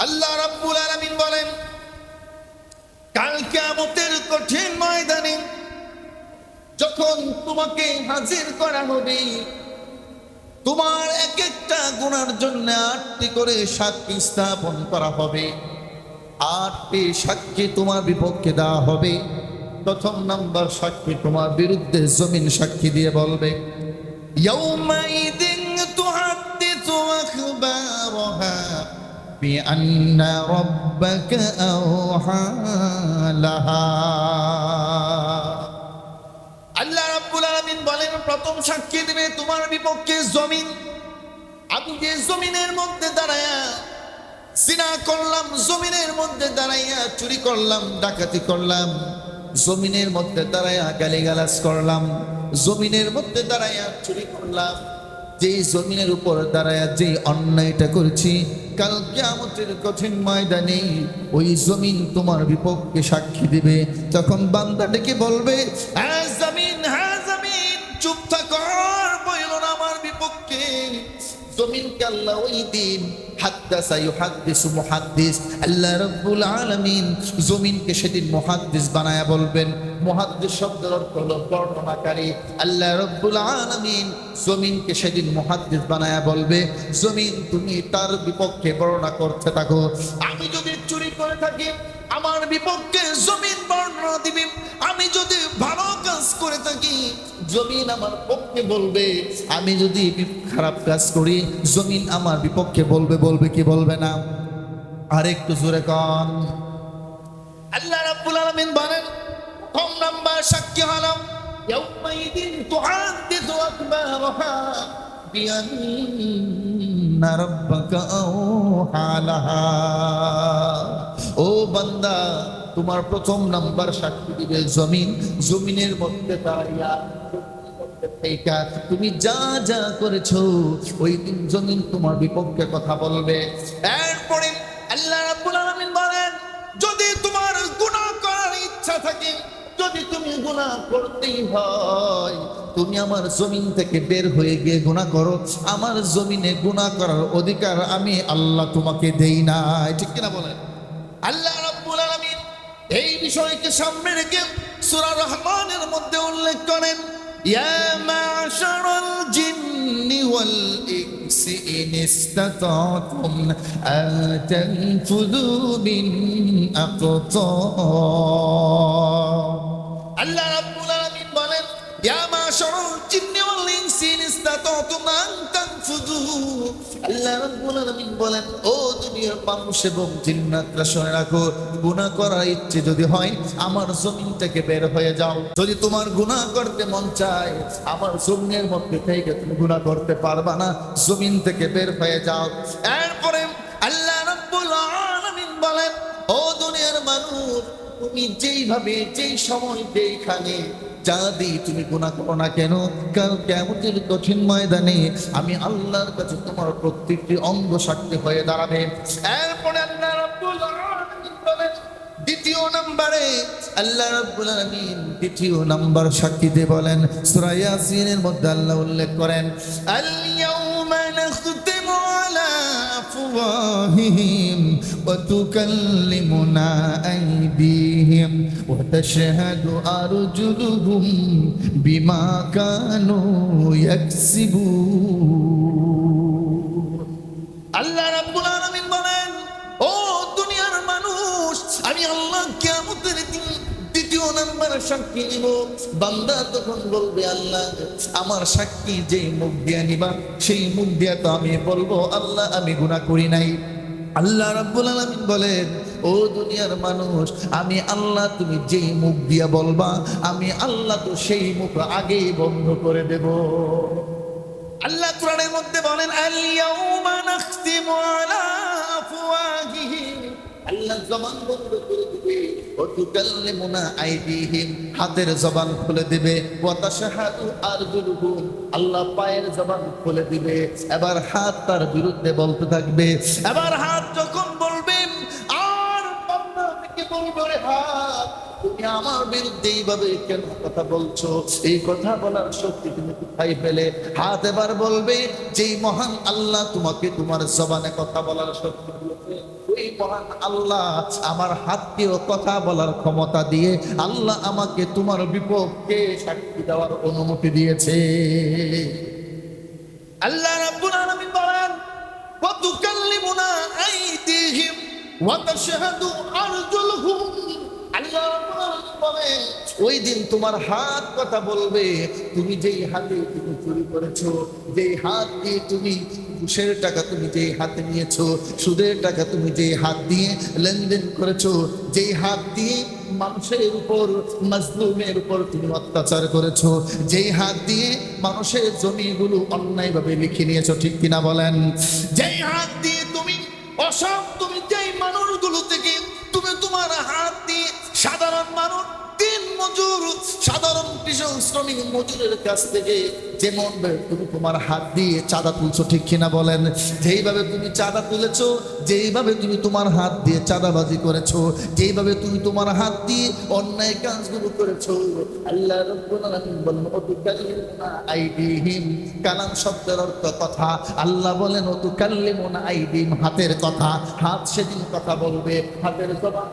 আল্লাহ রাব্বুল আলামিন বলেন কাল কিয়ামতের কঠিন ময়দানে যখন তোমাকে হাজির করা হবে তোমার এক একটা গুণার জন্য আটটি করে সাক্ষী স্থাপন করা হবে আটটি সাক্ষী তোমার বিপক্ষে দেওয়া হবে প্রথম নাম্বার সাক্ষী তোমার বিরুদ্ধে জমিন সাক্ষী দিয়ে বলবে يومئذ تحدث أخبارها بأن ربك أوحى لها আল্লাহ রাব্বুল আলামিন বলেন প্রথম সাক্ষী দিবে তোমার বিপক্ষে জমিন আমি যে জমিনের মধ্যে দাঁড়ায়া সিনা করলাম জমিনের মধ্যে দাঁড়াইয়া চুরি করলাম ডাকাতি করলাম জমিনের মধ্যে দাঁড়াইয়া গালিগালাজ করলাম জমিনের মধ্যে দাঁড়াইয়া চুরি করলাম যেই জমিনের উপর দাঁড়ায় যে অন্যায়টা করেছি, কাল কিয়ামতের কঠিন ময়দানে ওই জমিন তোমার বিপক্ষে সাক্ষী দিবে। তখন বান্দা ডেকে বলবে হ্যাঁ জমিন হ্যাঁ জমিন আমার বিপক্ষে। আল্লাহ ওই দিন আল্লাহ জমিনকে সেদিন মুহাদ্দিস বানায়া বলবেন। বানায়া জমিন তার বিপক্ষে বর্ণনা করতে থাকো। আমি যদি চুরি করে থাকি, আমার বিপক্ষে জমিন বর্ণনা আমি যদি ভালো কাজ করে থাকি, জমিন আমার পক্ষে বলবে। আমি যদি খারাপ কাজ করি, জমিন আমার বিপক্ষে বলবে বলবে কি বলবে না? আর একটু জোরে কন। আল্লাহ রাব্বুল আলামিন বলেন প্রথম নাম্বার সাক্ষী হলাম। ইয়াউমাইদিন তুহাদ্দিসু আকবারহা বিআন্না রাব্বাকা আওহা লাহা। ও বান্দা, তোমার প্রথম নাম্বার সাক্ষী দিবে জমিন। জমিনের মধ্যে দাঁড়িয়া তুমি যা যা করেছ, ওই দিন জমিন তোমার বিপক্ষে কথা বলবে। এরপরে আল্লাহ রাব্বুল আলামিন বলেন, যদি তোমার গুনাহ করার ইচ্ছা থাকে যদি তুমি গুনাহ করতেই হয়, তুমি আমার জমিন থেকে বের হয়ে গিয়ে গুনাহ করো। আমার জমিনে গুনাহ করার অধিকার আমি আল্লাহ তোমাকে দেই না ঠিক কিনা বলেন? আল্লাহ রাব্বুল আলামিন এই বিষয়কে সামনে রেখে সূরা রহমানের মধ্যে উল্লেখ করেন, ইয়া মাশারাল জিন্নি ওয়াল ইন ইসতাতাতুম আন তানফুযু মিন আকতার। আল্লাহ রাব্বুল আলামিন বলেন, ইয়া মাশারাল জিন্নি ওয়াল ইনসি আন তানফুযু। আল্লাহ রাব্বুল আলামিন বলেন, ও দুনিয়ার মানুষ এবং জিন্নাতরা শুনে রাখো, গুনাহ করার ইচ্ছে যদি হয়, আমার জমিন থেকে বের হয়ে যাও। যদি তোমার গুনাহ করতে মন চায়, আমার জমিনের মধ্যে থেকে তুমি গুনাহ করতে পারবা না, জমিন থেকে বের হয়ে যাও। তুমি যেইভাবে, যেই সময়, যেইখানে যা দিই তুমি গুণা করো না কেন? কারণ কেমতের কঠিন ময়দানে আমি আল্লাহর কাছে তোমার প্রত্যেকটি অঙ্গ সাক্ষী হয়ে দাঁড়াবে। এরপরে আল্লাহ দ্বিতীয় নম্বরে আল্লাহ রাব্বুল দ্বিতীয় নাম্বার সাক্ষীতে বলেন, সূরা ইয়াসিনের মধ্যে আল্লাহ উল্লেখ করেন আল ইয়াউমা নাখতিমু আলা তুকাল্লিমুনা আইদিহিম ওয়া তাশহাদু আরজুলুহুম বিমা কানু ইয়াকসিবুন আল্লাহ রাব্বুল আলামিন বলেন, ও দুনিয়ার মানুষ, আমি আল্লাহ কিয়ামতের দিন নাম্বার সাক্ষী নিব? বান্দা তখন বলবে, আল্লাহ, আমার সাক্ষী যে মুখ দিয়া নিবা, সেই মুখ দিয়া তো আমি বলব, আল্লাহ, আমি গুনাহ করি নাই। আল্লাহ রাব্বুল আলামিন বলেন, ও দুনিয়ার মানুষ, আমি আল্লাহ তুমি যেই মুখ দিয়া বলবা, আমি আল্লাহ তো সেই মুখ আগেই বন্ধ করে দেব। আল্লাহ কোরআনের মধ্যে বলেন আল ইয়াউমা নাখতিমু আলা আল্লাহ জবান বন্ধ করে দিবে। ও হাতের জবান খুলে দিবে। ওয়া তাশহাদু আরজুলুহুম আল্লাহ পায়ের জবান খুলে দিবে। এবার হাত তার বিরুদ্ধে বলতে থাকবে। এবার হাত যখন বলবেন, আর বান্দা থেকে বলবে হাত। তুমি আমার বিরুদ্ধে এইভাবে কেন কথা বলছো? এই কথা বলার শক্তি তুমি কোথায় পেলে? হাত এবার বলবে মহান আল্লাহ তোমাকে তোমার জবানে কথা বলার শক্তি আল্লাহ আমার হাত দিয়েও কথা বলার ক্ষমতা দিয়ে আল্লাহ আমাকে তোমার বিপক্ষে সাক্ষী দেওয়ার অনুমতি দিয়েছে। আল্লাহ রাব্বুল আলামিন বলেন ওয়া তুকাল্লিমুনা ওয়া তাশহাদু আরজুলুহুম। ওই দিন তোমার হাত কথা বলবে, তুমি যেই হাতে তুমি চুরি করেছ, যেই হাত দিয়ে তুমি ঘুষের টাকা তুমি যেই হাতে নিয়েছো, সুদের টাকা তুমি যেই হাত দিয়ে লেনদেন করেছ, যেই হাত দিয়ে মানুষের উপর, মাজলুমের উপর তুমি অত্যাচার করেছ, যেই হাত দিয়ে মানুষের জমিগুলো অন্যায়ভাবে লিখে নিয়েছো, ঠিক কিনা বলেন? যেই হাত দিয়ে তুমি অসব তুমি যেই মানুষগুলো থেকে তুমি তোমার হাত দিয়ে সাধারণ মানুষ মজুর, সাধারণ কৃষক, শ্রমিক মজুরের কাছ থেকে যেমন তুমি তোমার হাত দিয়ে চাঁদা তুলছো, ঠিক কিনা বলেন? যেইভাবে তুমি চাঁদা তুলেছো, যেইভাবে তুমি তোমার হাত দিয়ে চাঁদাবাজি করেছ, যেইভাবে তুমি তোমার হাত দিয়ে অন্যায় কাজগুলো করেছ, আল্লাহ আইদিহিম। কালাম শব্দের অর্থ কথা। আল্লাহ বলেন, অতুকাল্লিমুনা আইদিহিম। হাতের কথা। হাত সেদিন কথা বলবে। হাতের জবান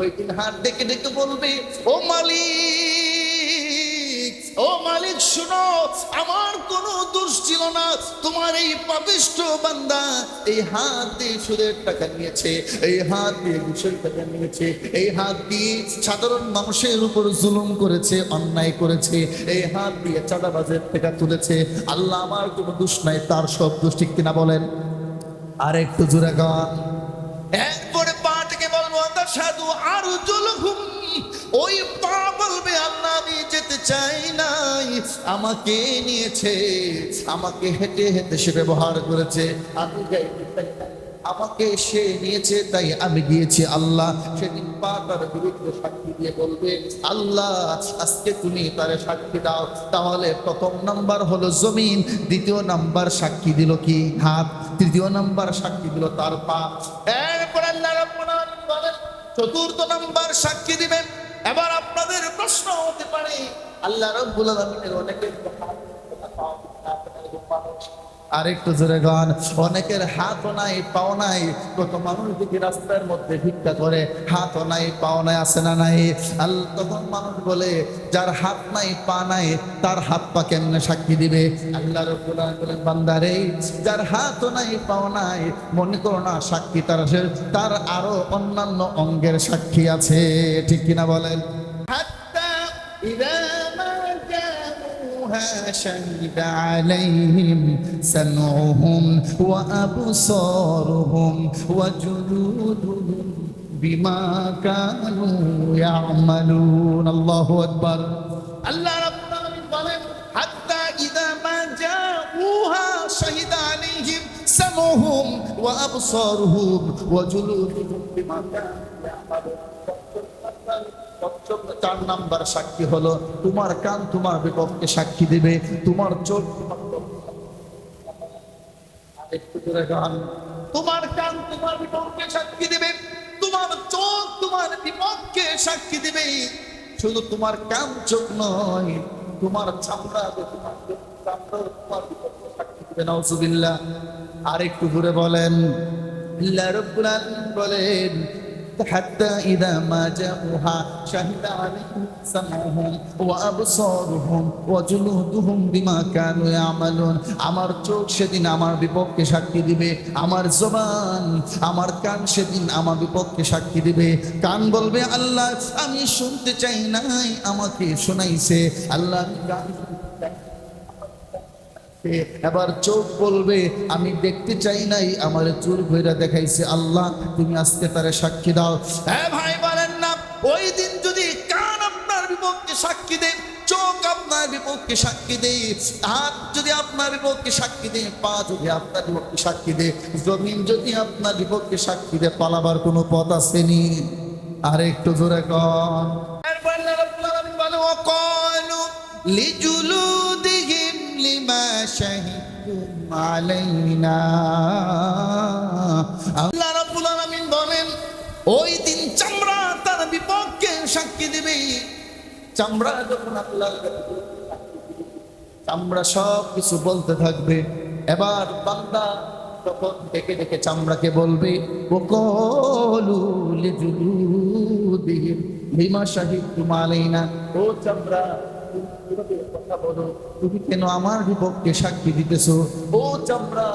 ওই হাত ডেকে ডেকে বলবে, ও মালিক ও মালিক, শুনো, আমার কোনো দোষ ছিল না। তোমার এই পাপিষ্ট বান্দা এই হাত দিয়ে সুদের টাকা নিয়েছে, এই হাত দিয়ে ঘুষের টাকা নিয়েছে, এই হাত দিয়ে সাধারণ মানুষের উপর জুলুম করেছে, অন্যায় করেছে, এই হাত দিয়ে চাঁদাবাজের টাকা তুলেছে। আল্লাহ আমার কোনো দোষ নাই, তার সব দোষ ঠিক কিনা বলেন? আর একটু জোরে গান এরপরে তার সাধু ওই পা আল্লাহ, আমি যেতে চাই নাই। আমাকে নিয়েছে, আমাকে হেঁটে হেঁটে সে ব্যবহার করেছে। আমি যাইতে। আমাকে সে নিয়েছে, তাই আমি গিয়েছি আল্লাহ। সেদিন পা তার বিরুদ্ধে সাক্ষী দিয়ে বলবে, আল্লাহ, আজকে তুমি তারে সাক্ষী দাও। তাহলে প্রথম নাম্বার হলো জমিন, দ্বিতীয় নাম্বার সাক্ষী দিল কি? হাত। তৃতীয় নাম্বার সাক্ষী দিল তার পা। এরপর আল্লাহ বলেন চতুর্থ নাম্বার সাক্ষী দিবেন। এবার আপনাদের প্রশ্ন হতে পারে আল্লাহ রব্বুল আলামিনের অনেকের হাত, আরেকটু জোরে গান। অনেকের হাতও নাই, পাও নাই। কত মানুষ দেখি রাস্তার মধ্যে ভিক্ষা করে, হাতও নাই, পাও নাই, আছে না নাই? তখন মানুষ বলে, যার হাত নাই, পা নাই, তার হাত পা কেমনে সাক্ষী দিবে? আল্লাহ রব্বুল বান্দারে, যার হাতও নাই, পাও নাই, মনে করো না, সাক্ষী তার তার আরও অন্যান্য অঙ্গের সাক্ষী আছে। ঠিক কিনা বলেন? হাত্তা ইদা ما جاءوها شهد عليهم سمعهم وأبصارهم وجلودهم بما كانوا يعملون الله أكبر الله رب العالمين বলেন حتى إذا ما جاءوها شهد عليهم سمعهم وأبصارهم وجلودهم بما كانوا يعملون পঞ্চম চার নাম্বার সাক্ষী হলো, তোমার কান তোমার বিপক্ষে সাক্ষী দিবে, তোমার চোখ তোমার কান তোমার বিপক্ষে সাক্ষী দিবে, তোমার চোখ তোমার বিপক্ষে সাক্ষী দিবে। শুধু তোমার কান চোখ নয়, তোমার চামড়া তোমার সাক্ষী দিবে, নাউজুবিল্লাহ। আর একটু ঘুরে বলেন বলেন حتى إذا ما جاءوها شهد عليهم سمعهم وأبصارهم وجلودهم بما كانوا يعملون আমার চোখ সেদিন আমার বিপক্ষে সাক্ষী দিবে আমার জবান আমার কান সেদিন আমার বিপক্ষে সাক্ষী দিবে কান বলবে আল্লাহ আমি শুনতে চাই নাই আমাকে শোনাইছে আল্লাহ আমি গান শুনতে চাই না। এবার চোখ বলবে, আমি দেখতে চাই নাই। আমার চুর ভৈরা দেখাইছে, আল্লাহ, তুমি আজকে তারে সাক্ষী দাও। হ্যাঁ ভাই, বলেন না, ওই দিন যদি কান আপনার বিপক্ষে সাক্ষী দেন চোখ আপনার বিপক্ষে সাক্ষী হাত যদি আপনার বিপক্ষে সাক্ষী দেয়, পা যদি আপনার বিপক্ষে সাক্ষী দেয়, জমিন যদি আপনার বিপক্ষে সাক্ষী দেয়, পালাবার কোনো পথ আসেনি। আর একটু জোরে কন। এরপর আল্লাহ লিমা শাহিদতুম আলাইনা। আল্লাহ রাব্বুল আলামিন বলেন ওই দিন চামড়া তার বিপক্ষে সাক্ষী দিবে। চামড়া যখন দিবে, চামড়া সব কিছু বলতে থাকবে। এবার বান্দা তখন ডেকে ডেকে চামড়াকে বলবে বিমা শাহিদতুম আলাইনা। ও চামড়া তুমি কেন আমার বিপক্ষে সাক্ষী দিতেছো ও চামড়া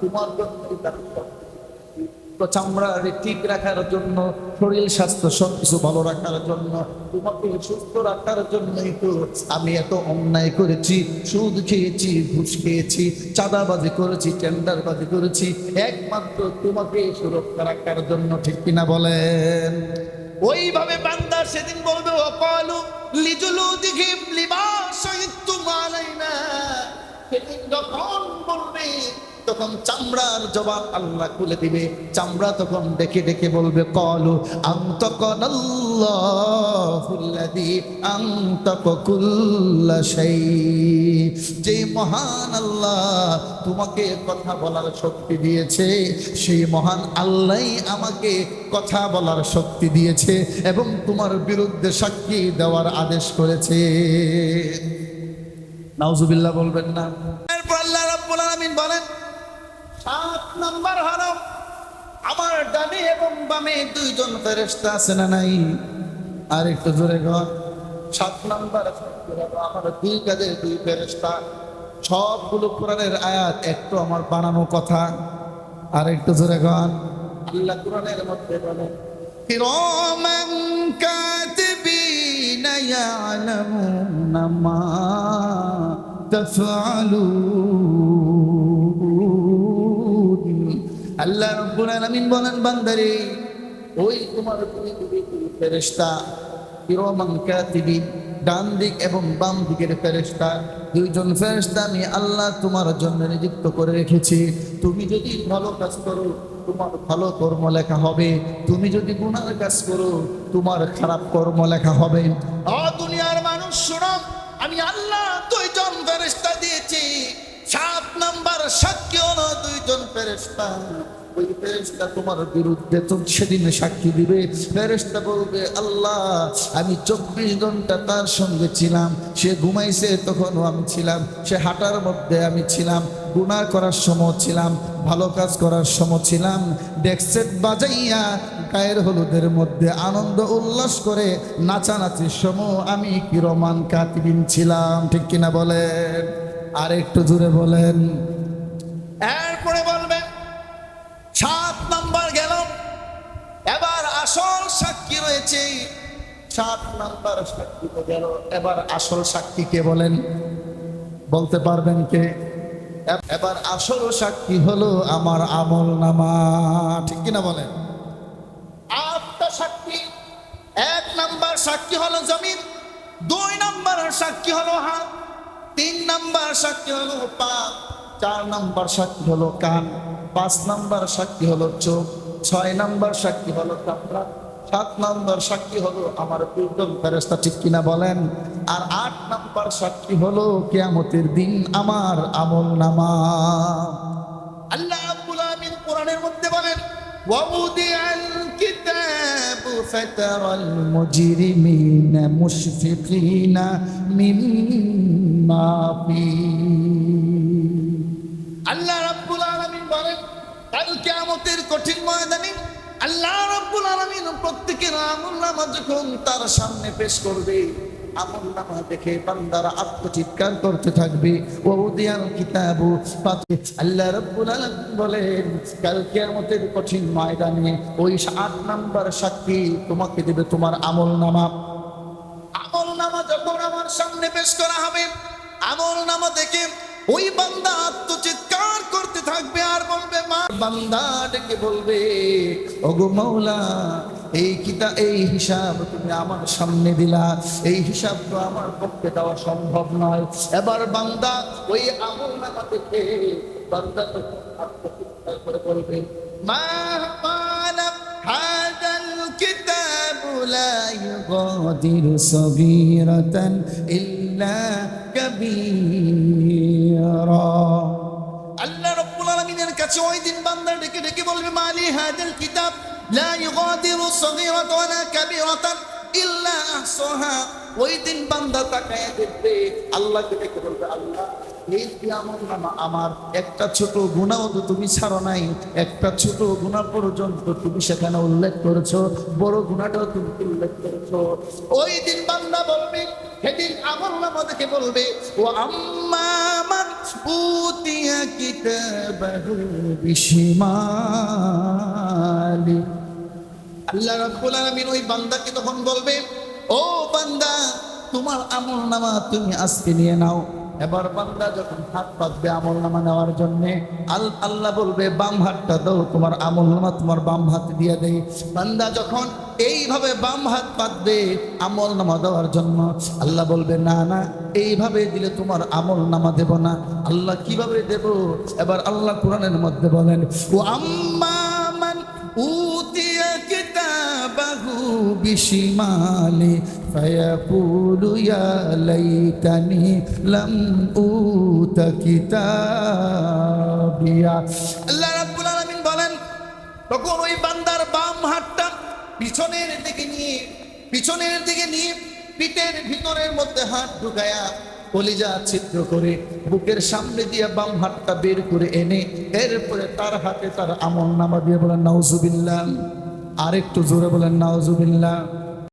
তোমার তো চামড়ারে ঠিক রাখার জন্য, শরীর স্বাস্থ্য সবকিছু ভালো রাখার জন্য, তোমাকে সুস্থ রাখার জন্যই তো আমি এত অন্যায় করেছি, সুদ খেয়েছি, ঘুষ খেয়েছি, চাঁদাবাজি করেছি, টেন্ডারবাজি করেছি, একমাত্র তোমাকে সুরক্ষা রাখার জন্য, ঠিক কিনা বলেন? ওইভাবে বান্দা সেদিন বলবে অপালু লিজুলু দিঘিম লিবাস মালাইনা সেদিন যখন বলবে তখন চামড়ার জবাব আল্লাহ খুলে দিবে। চামড়া তখন ডেকে ডেকে বলবে, কলু শাই যে মহান আল্লাহ তোমাকে কথা বলার শক্তি দিয়েছে, সেই মহান আল্লাহই আমাকে কথা বলার শক্তি দিয়েছে এবং তোমার বিরুদ্ধে সাক্ষী দেওয়ার আদেশ করেছে। নাউজুবিল্লাহ বলবেন না। এরপর আল্লাহ বলেন সাত নম্বর হরফ আমার ডানে এবং বামে দুইজন ফেরেস্তা আছে না নাই? আর একটু জোরে ঘর সাত নাম্বার আমার দুই কাজে দুই ফেরেস্তা সবগুলো কোরআনের আয়াত, একটু আমার বানানো কথা। আর একটু জোরে গান আল্লাহ কোরআনের মধ্যে বলে, কিরামান কাতিবিন ইয়ালামুন মা তাফআলুন। আল্লাহ রব্বুল আলামিন বলেন, বান্দারে, ওই তোমার দুই দুই ফেরেশতা কিরামান কাতিবিন ডান দিক এবং বাম দিকের ফেরেশতা, দুইজন ফেরেশতা আমি আল্লাহ তোমার জন্য নিযুক্ত করে রেখেছি। তুমি যদি ভালো কাজ করো, তোমার ভালো কর্ম লেখা হবে। তুমি যদি গুনার কাজ করো, তোমার খারাপ কর্ম লেখা হবে। দুনিয়ার মানুষ, শোনো, আমি আল্লাহ দুইজন ফেরেশতা দিয়েছি। সাত নাম্বার সাক্ষী হলো দুইজন ফেরেশতা। ওই ফেরেশতা তোমার বিরুদ্ধে তো সেদিন সাক্ষী দিবে। ফেরেশতা বলবে, আল্লাহ, আমি চব্বিশ ঘণ্টা তার সঙ্গে ছিলাম। সে ঘুমাইছে, তখনও আমি ছিলাম। সে হাঁটার মধ্যে আমি ছিলাম। গুনাহ করার সময় ছিলাম। ভালো কাজ করার সময় ছিলাম। ডেক্সেট বাজাইয়া গায়ের হলুদের মধ্যে আনন্দ উল্লাস করে নাচানাচির সময় আমি কিরমান কাতিবিন ছিলাম। ঠিক কিনা বলেন? আর একটু জুড়ে বলেন। এরপরে বলবেন সাত নাম্বার গেল এবার আসল সাক্ষী রয়েছে। সাত নাম্বার সাক্ষী তো গেল। এবার আসল সাক্ষী কে বলেন? বলতে পারবেন কে? এবার আসল সাক্ষী হলো আমার আমল নামা। ঠিক কিনা বলেন? আটটা সাক্ষী। এক নাম্বার সাক্ষী হলো জমিন, দুই নাম্বার সাক্ষী হলো হাত। তিন নাম্বার সাক্ষী হলো পা চার নাম্বার সাক্ষী হলো কান, পাঁচ নাম্বার সাক্ষী হলো চোখ, ছয় নাম্বার সাক্ষী হলো কাপড়া, সাত নাম্বার সাক্ষী হলো আমার প্রিয়তম ফেরেস্তা ঠিক কিনা বলেন? আর আট নাম্বার সাক্ষী হলো কেয়ামতের দিন আমার আমল নামা। আল্লাহ আব্বুল আমিন কোরআনের মধ্যে বলেন ওয়াবুদি আল فترى المجرمين مشفقين مما فيه আল্লাহ রাব্বুল আলামিন বলেন কাল কিয়ামতের কঠিন ময়দানে আল্লাহ রাব্বুল আলামিন প্রত্যেকের আমলনামা যখন তার সামনে পেশ করবে আমলনামা দেখে বান্দারা আত্মচিৎকার করতে থাকবে। ও উদিয়াল কিতাবু আল্লাহ রাব্বুল আলামিন বলেন, কাল কিয়ামতের কঠিন ময়দানে ওই আট নাম্বার সাক্ষী তোমাকে দেবে তোমার আমলনামা আমল নামা যখন আমার সামনে পেশ করা হবে, আমল নামা দেখে ওই বান্দা আত্মচিৎকার করতে থাকবে আর বলবে, মা, বান্দা ডেকে বলবে, ওগো মৌলা এই কিতা এই হিসাব তুমি আমার সামনে দিলা এই হিসাব তো আমার পক্ষে দেওয়া সম্ভব নয় এবার বান্দা ওই আমল নামা দেখে বান্দা তখন আত্মচিৎকার করে বলবে মা মালাম هذا الكتاب لا يغادر صغيرة إلا كبيرا আল্লাহ রব্বুল আলামিনের কাছে ওই দিন বান্দা ডেকে ডেকে বলবে মালি হাদাল কিতাব লা ইগাদিরু সগীরাতান ওয়ালা কাবীরাতান ইল্লা ওই দিন বান্দা তাকায় দেখবে আল্লাহকে দেখে বলবে, আল্লাহ আমার একটা ছোট গুণাও তো তুমি ছাড়ো নাই। একটা ছোট গুণা পর্যন্ত তুমি সেখানে উল্লেখ করেছ, বড় গুণাটাও তুমি উল্লেখ করেছ। ওই দিন বান্দা বলবে, সেদিন আমল নামা দেখে বলবে, ও বিশিমালি। আল্লাহ রাব্বুল আলামিন ওই বান্দাকে তখন বলবে, ও বান্দা, তোমার আমল নামা তুমি আজকে নিয়ে নাও। এবার বান্দা যখন হাত পাতবে আমল নামা নেওয়ার জন্য আল্লাহ বলবে, বাম হাতটা দাও, তোমার আমল নামা তোমার বাম হাত দিয়ে দেয় বান্দা যখন এইভাবে বাম হাত পাতবে আমল নামা দেওয়ার জন্য, আল্লাহ বলবে, না না, এইভাবে দিলে তোমার আমল নামা দেব না। আল্লাহ কীভাবে দেব? এবার আল্লাহ কোরআনের মধ্যে বলেন, ও আম্মা أوتي كتابه بشماله فيقول يا ليتني لم أوت كتابيا আল্লাহ রাব্বুল আলামিন বলেন তখন ওই বান্দার বাম হাতটা পিছনের দিকে নিয়ে পিছনের দিকে নিয়ে পিঠের ভিতরের মধ্যে হাত ঢুকায়া কলিজা ছিদ্র করে বুকের সামনে দিয়ে বাম হাতটা বের করে এনে এরপরে তার হাতে তার আমল নামা দিয়ে বলেন, নাউজুবিল্লাহ। আরেকটু জোরে বলেন, নাউজুবিল্লাহ।